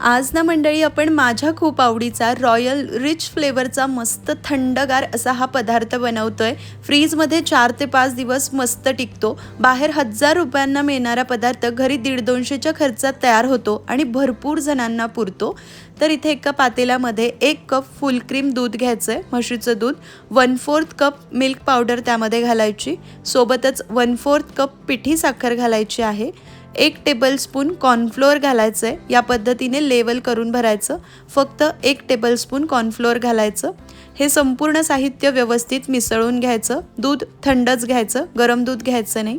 आज ना मंडळी आपण माझ्या खूप आवडीचा रॉयल रिच फ्लेवरचा मस्त थंडगार असा हा पदार्थ बनवतोय. फ्रीजमध्ये चार ते पाच दिवस मस्त टिकतो. बाहेर हजार रुपयांना मिळणारा पदार्थ घरी दीड दोनशेच्या खर्चात तयार होतो आणि भरपूर जणांना पुरतो. तर इथे एका पातेल्यामध्ये एक कप फुल क्रीम दूध घ्यायचं आहे म्हशीचं दूध one fourth cup milk powder त्यामध्ये घालायची. सोबतच वन फोर्थ कप पिठी साखर घालायची आहे. एक टेबलस्पून कॉर्नफ्लोअर घालायचं आहे या पद्धतीने लेवल करून भरायचं. फक्त एक टेबलस्पून कॉर्नफ्लोअर घालायचं. हे संपूर्ण साहित्य व्यवस्थित मिसळून घ्यायचं. दूध थंडच घ्यायचं. गरम दूध घ्यायचं नाही.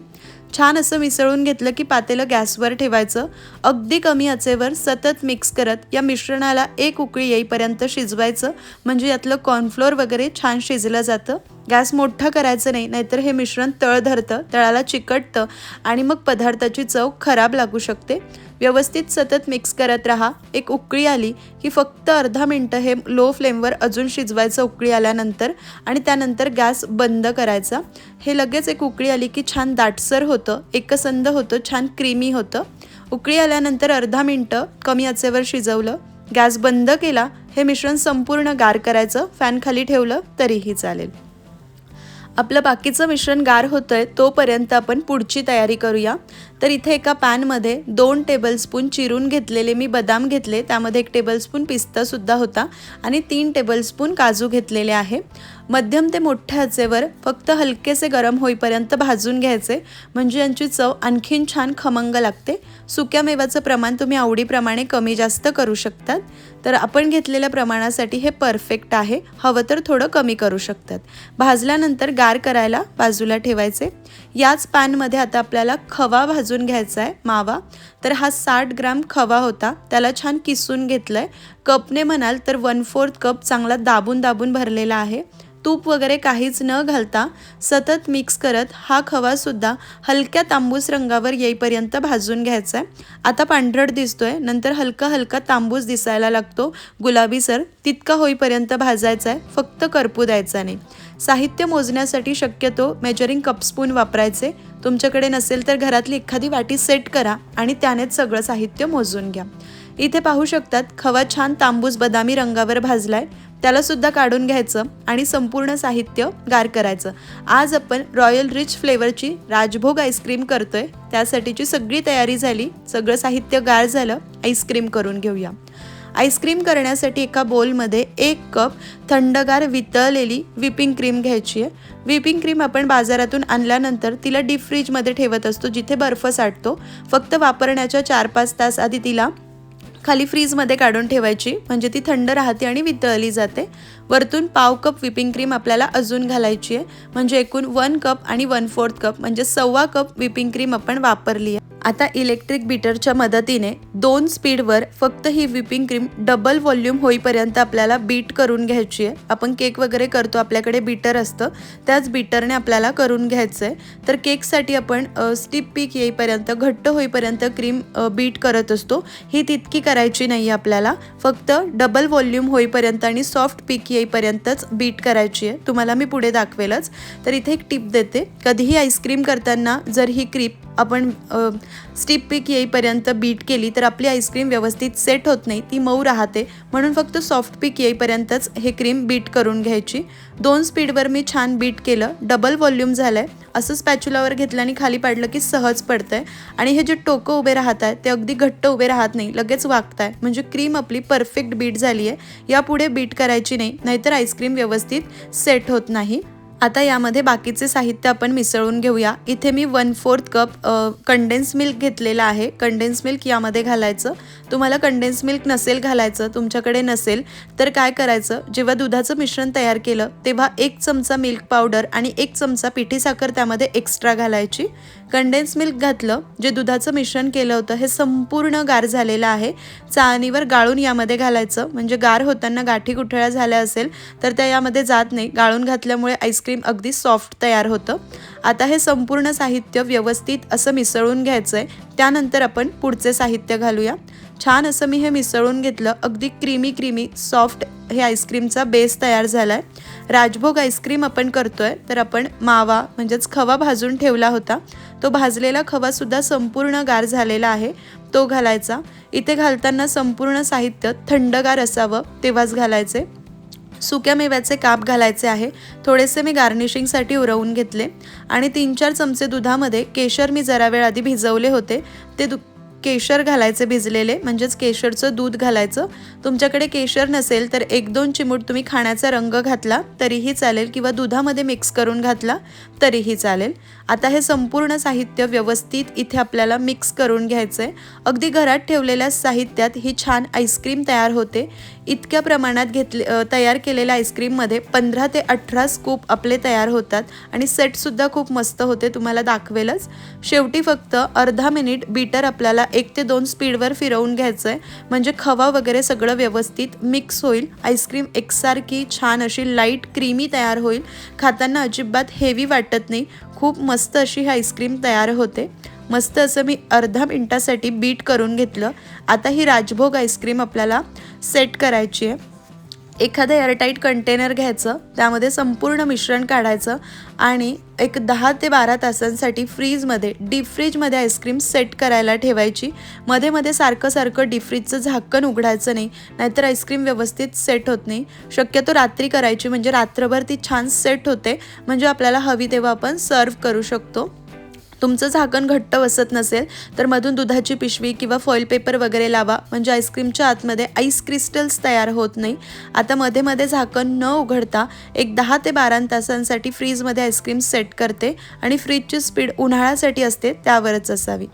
छान असं मिसळून घेतलं की पातेलं गॅसवर ठेवायचं. अगदी कमी आचेवर सतत मिक्स करत या मिश्रणाला एक उकळी येईपर्यंत शिजवायचं. म्हणजे यातलं कॉर्नफ्लोअर वगैरे छान शिजलं जातं. गॅस मोठा करायचं नाही नाहीतर हे मिश्रण तळ धरतं तळाला चिकटतं आणि मग पदार्थाची चव खराब लागू शकते. व्यवस्थित सतत मिक्स करत राहा. एक उकळी आली की फक्त अर्धा मिनटं हे लो फ्लेमवर अजून शिजवायचं उकळी आल्यानंतर आणि त्यानंतर गॅस बंद करायचा. हे लगेच एक उकळी आली की छान दाटसर होतं एकसंद होतं छान क्रीमी होतं. उकळी आल्यानंतर अर्धा मिनटं कमी आचेवर शिजवलं. गॅस बंद केला हे मिश्रण संपूर्ण गार करायचं फॅन खाली ठेवलं तरीही चालेल. आपलं बाकीचं मिश्रण गार होतं आहे तोपर्यंत आपण पुढची तयारी करूया. तर इथे एका पॅनमध्ये दोन टेबलस्पून चिरून घेतलेले मी बदाम घेतले. त्यामध्ये एक टेबलस्पून पिस्तासुद्धा होता आणि तीन टेबलस्पून काजू घेतलेले आहे. मध्यम ते मोठ्या आचेवर फक्त हलकेसे गरम होईपर्यंत भाजून घ्यायचे. म्हणजे यांची चव आणखीन छान खमंग लागते. सुक्या मेवाचं प्रमाण तुम्ही आवडीप्रमाणे कमी जास्त करू शकतात. तर आपण घेतलेल्या प्रमाणासाठी हे परफेक्ट आहे. हवं तर थोडं कमी करू शकतात. भाजल्यानंतर गार करायला बाजूला ठेवायचे. याच पॅनमध्ये आता आपल्याला खवा भाजून घ्यायचा आहे मावा. तर हा साठ ग्राम खवा होता. त्याला छान किसून घेतलं आहे कपने म्हणाल तर वन फोर्थ कप चांगला दाबून दाबून भरलेला आहे. तूप वगैरे काहीच न घालता सतत मिक्स करत हा खवासुद्धा हलक्या तांबूस रंगावर येईपर्यंत भाजून घ्यायचा आहे. आता पांढरट दिसतोय नंतर हलका हलका तांबूस दिसायला लागतो. गुलाबीसर तितका होईपर्यंत भाजायचा आहे फक्त करपू द्यायचा नाही. साहित्य मोजण्यासाठी शक्यतो मेजरिंग कपस्पून वापरायचे. तुमच्याकडे नसेल तर घरातली एखादी वाटी सेट करा आणि त्यानेच सगळं साहित्य मोजून घ्या. इथे पाहू शकतात खवा छान तांबूस बदामी रंगावर भाजलाय. त्याला सुद्धा काढून घ्यायचं आणि संपूर्ण साहित्य गार करायचं. आज आपण रॉयल रिच फ्लेवरची राजभोग आईस्क्रीम करतोय. त्यासाठीची सगळी तयारी झाली. सगळं साहित्य गार झालं. आईस्क्रीम करून घेऊया. आईस्क्रीम करण्यासाठी एका बोलमध्ये एक कप थंडगार वितळलेली व्हिपिंग क्रीम घ्यायची आहे. व्हिपिंग क्रीम आपण बाजारातून आणल्यानंतर तिला डीप फ्रीजमध्ये ठेवत असतो जिथे बर्फ साठतो. फक्त वापरण्याच्या चार पाच तास आधी तिला खाली फ्रीजमध्ये काढून ठेवायची. म्हणजे ती थंड राहते आणि वितळली जाते. वरतून पाव कप विपिंग क्रीम आपल्याला अजून घालायची आहे. म्हणजे एकूण वन कप आणि वन फोर्थ कप म्हणजे सव्वा कप विपिंग क्रीम आपण वापरली आहे. आता इलेक्ट्रिक बीटरच्या मदतीने दोन स्पीडवर फक्त ही व्हिपिंग क्रीम डबल व्हॉल्यूम होईपर्यंत आपल्याला बीट करून घ्यायची आहे. आपण केक वगैरे करतो आपल्याकडे बीटर असतं. त्याच बीटरने आपल्याला करून घ्यायचं आहे. तर केकसाठी आपण स्टिप पीक येईपर्यंत घट्ट होईपर्यंत क्रीम बीट करत असतो. ही तितकी करायची नाही आपल्याला. फक्त डबल व्हॉल्यूम होईपर्यंत आणि सॉफ्ट पीक येईपर्यंतच बीट करायची आहे. तुम्हाला मी पुढे दाखवेलच. तर इथे एक टिप देते. कधीही आईस्क्रीम करताना जर ही क्रीप आपण स्टीप पीक येईपर्यंत बीट केली तर आपली आईस्क्रीम व्यवस्थित सेट होत नाही ती मऊ राहते. म्हणून फक्त सॉफ्ट पीक येईपर्यंतच हे क्रीम बीट करून घ्यायची. दोन स्पीडवर मी छान बीट केलं. डबल व्हॉल्यूम झालं आहे असं स्पॅच्युलावर घेतलं आणि खाली पाडलं की सहज पडतं आहे आणि हे जे टोकं उभे राहत आहे ते अगदी घट्ट उभे राहत नाही लगेच वागत आहे म्हणजे क्रीम आपली परफेक्ट बीट झाली आहे यापुढे बीट करायची नाही नाहीतर आईस्क्रीम व्यवस्थित सेट होत नाही. आता यामध्ये बाकीचे साहित्य आपण मिसळून घेऊया. इथे मी one fourth cup condense milk घेतलेला आहे. कंडेन्स मिल्क यामध्ये घालायचं. तुम्हाला कंडेन्स मिल्क नसेल घालायचं तुमच्याकडे नसेल तर काय करायचं? जेव्हा दुधाचं मिश्रण तयार केलं तेव्हा एक चमचा मिल्क पावडर आणि एक चमचा पिठी साखर त्यामध्ये एक्स्ट्रा घालायची. कंडेन्स मिल्क घातलं जे दुधाचं मिश्रण केलं होतं हे संपूर्ण गार झालेलं आहे. चाळणीवर गाळून यामध्ये घालायचं. म्हणजे गार होताना गाठी गुठळ्या झाल्या असेल तर त्या यामध्ये जात नाही. गाळून घातल्यामुळे आईस्क्रीम अगदी सॉफ्ट तयार होतं. आता हे संपूर्ण साहित्य व्यवस्थित असं मिसळून घ्यायचं आहे त्यानंतर आपण पुढचे साहित्य घालूया. छान असं मी हे मिसळून घेतलं अगदी क्रीमी क्रीमी सॉफ्ट हे आईस्क्रीमचा बेस तयार झाला आहे राजभोग आईस्क्रीम आपण करतोय तर आपण मावा म्हणजेच खवा भाजून ठेवला होता. तो भाजलेला खवासुद्धा संपूर्ण गार झालेला आहे तो घालायचा. इथे घालताना संपूर्ण साहित्य थंडगार असावं तेव्हाच घालायचे. सुक्या मेव्याचे काप घालायचे आहे. थोडेसे मी गार्निशिंगसाठी उरवून घेतले. आणि तीन चार चमचे दुधामध्ये केशर मी जरा वेळ आधी भिजवले होते. ते दु केशर घालायचे भिजलेले म्हणजेच केशरचं दूध घालायचं. तुमच्याकडे केशर नसेल तर एक दोन चिमूट तुम्ही खाण्याचा रंग घातला तरीही चालेल. किंवा दुधामध्ये मिक्स करून घातला तरीही चालेल. आता हे संपूर्ण साहित्य व्यवस्थित इथे आपल्याला मिक्स करून घ्यायचं आहे अगदी घरात ठेवलेल्या साहित्यात ही छान आईस्क्रीम तयार होते. इतक्या प्रमाणात घेतले तयार केलेल्या आईस्क्रीममध्ये पंधरा ते अठरा स्कूप आपले तयार होतात. आणि सेटसुद्धा खूप मस्त होते तुम्हाला दाखवेलच. शेवटी फक्त अर्धा मिनिट बीटर आपल्याला एक ते दोन स्पीडवर फिरवून घ्यायचं आहे म्हणजे खवा वगैरे सगळं व्यवस्थित मिक्स होईल. आईस्क्रीम एकसारखी छान अशी लाइट क्रीमी तयार होईल. खाताना अजिबात हेवी वाटत नाही. खूप मस्त अशी ही आईस्क्रीम तयार होते. मस्त असं मी अर्धा मिनटासाठी बीट करून घेतलं. आता ही राजभोग आईस्क्रीम आपल्याला सेट करायची आहे. एखादं एअरटाईट कंटेनर घ्यायचं त्यामध्ये संपूर्ण मिश्रण काढायचं आणि एक दहा ते बारा तासांसाठी फ्रीजमध्ये डीप फ्रीजमध्ये आईस्क्रीम सेट करायला ठेवायची. मध्ये मध्ये सारखं सारखं डीप फ्रीजचं झाकण उघडायचं नाही नाहीतर आईस्क्रीम व्यवस्थित सेट होत नाही. शक्यतो रात्री करायची म्हणजे रात्रभर ती छान सेट होते म्हणजे आपल्याला हवी तेव्हा आपण सर्व करू शकतो. तुमचं झाकण घट्ट बसत नसेल तर मधून दुधाची पिशवी किंवा फॉईल पेपर वगैरे लावा. म्हणजे आईस्क्रीमच्या आतमध्ये आईस क्रिस्टल्स तयार होत नाही. आता मध्ये मध्ये झाकण न उघडता एक दहा ते बारा तासांसाठी फ्रीजमध्ये आईस्क्रीम सेट करते आणि फ्रीजची स्पीड उन्हाळ्यासाठी असते त्यावरच असावी.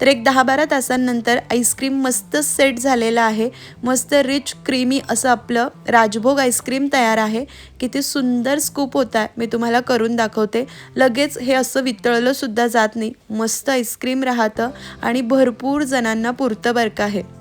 तर एक दहा बारा तासांनंतर आईस्क्रीम मस्त सेट झालेलं आहे. मस्त रिच क्रीमी असं आपलं राजभोग आईस्क्रीम तयार आहे. किती सुंदर स्कूप होत. आहे मी तुम्हाला करून दाखवते. लगेच हे असं वितळलंसुद्धा जात नाही. मस्त आईस्क्रीम राहतं आणि भरपूर जणांना पुरतं बरं का आहे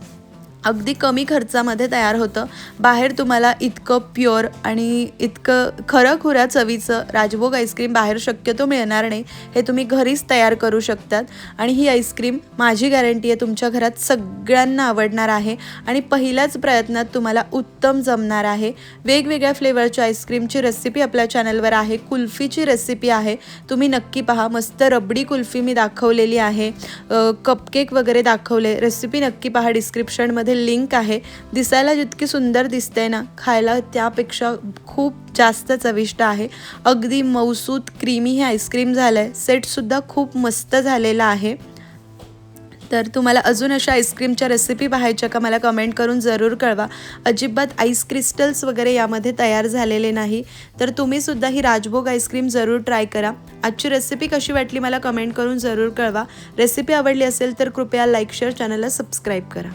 अगदी कमी खर्चामध्ये तयार होतं. बाहेर तुम्हाला इतकं प्युअर आणि इतकं खरं खुऱ्या चवीचं राजभोग आईस्क्रीम बाहेर शक्यतो मिळणार नाही हे तुम्ही घरीच तयार करू शकतात. आणि ही आईस्क्रीम माझी गॅरंटी आहे तुमच्या घरात सगळ्यांना आवडणार आहे आणि पहिल्याच प्रयत्नात तुम्हाला उत्तम जमणार आहे. वेगवेगळ्या फ्लेवरच्या आईस्क्रीमची रेसिपी आपल्या चॅनलवर आहे कुल्फीची रेसिपी आहे. तुम्ही नक्की पहा मस्त रबडी कुल्फी मी दाखवलेली आहे. कपकेक वगैरे दाखवले रेसिपी नक्की पहा डिस्क्रिप्शनमध्ये लिंक आहे. दिसायला जितकी सुंदर दिसते ना खायला त्यापेक्षा खूप जास्त चविष्ट आहे. अगदी मौसूत क्रीमी हे आईस्क्रीम झालं आहे सेटसुद्धा खूप मस्त झालेला आहे. तर तुम्हाला अजून अशा आईस्क्रीमच्या रेसिपी पाहायच्या का मला कमेंट करून जरूर कळवा. अजिबात आईस क्रिस्टल्स वगैरे यामध्ये तयार झालेले नाही. तर तुम्हीसुद्धा ही राजभोग आईस्क्रीम जरूर ट्राय करा. आजची रेसिपी कशी वाटली मला कमेंट करून जरूर कळवा. रेसिपी आवडली असेल तर कृपया लाईक शेअर चॅनलला सबस्क्राईब करा.